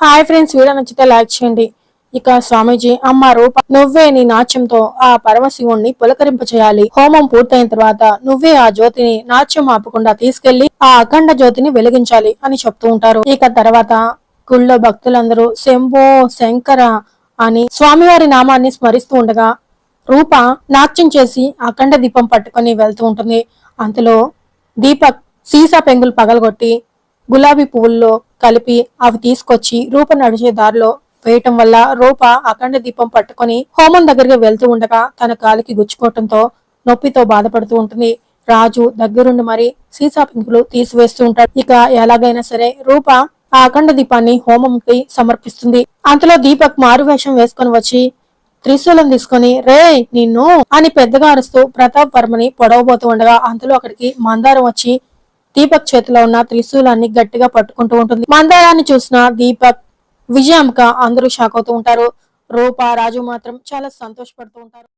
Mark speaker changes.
Speaker 1: Hi friends video నచ్చితే like చేయండి. ఇక స్వామీజీ అమ్మ రూప నువ్వే నీ నాట్యంతో ఆ పరమశివుణ్ణి పులకరింప చేయాలి హోమం పూర్తయిన తర్వాత నువ్వే ఆ జ్యోతిని నాట్యం ఆపకుండా తీసుకెళ్ళి ఆ అఖండ జ్యోతిని వెలిగించాలి అని చెప్తూ ఉంటారు. ఇక తర్వాత గుళ్ళో భక్తులందరూ శంభో శంకర అని స్వామివారి నామాన్ని స్మరిస్తూ ఉండగా రూప నాట్యం చేసి అఖండ దీపం పట్టుకొని వెళ్తూ ఉంటుంది. అంతలో దీపక్ సీసా పెంగులు పగలగొట్టి గులాబీ పువ్వుల్లో కలిపి అవి తీసుకొచ్చి రూప నడిచే దారిలో వేయటం వల్ల రూప అఖండ దీపం పట్టుకొని హోమం దగ్గరికి వెళ్తూ ఉండగా తన కాలికి గుచ్చుకోవటంతో నొప్పితో బాధపడుతూ ఉంటుంది. రాజు దగ్గరుండి మరి సీసా పింకులు తీసివేస్తూ ఉంటాడు. ఇక ఎలాగైనా సరే రూప ఆ అఖండ దీపాన్ని హోమంకి సమర్పిస్తుంది. అంతలో దీపక్ మారువేషం వేసుకొని వచ్చి త్రిశూలం తీసుకొని రే నిన్ను అని పెద్దగా అరుస్తూ ప్రతాప్ వర్మని పొడవబోతూ ఉండగా అంతలో అక్కడికి మందారం వచ్చి దీపక్ చేతిలో ఉన్న త్రిశూలాన్ని గట్టిగా పట్టుకుంటూ ఉంటుంది. మందారాన్ని చూసిన దీపక్ విజయంక అందరూ షాక్ అవుతూ ఉంటారు. రూప రాజు మాత్రం చాలా సంతోషపడుతూ ఉంటారు.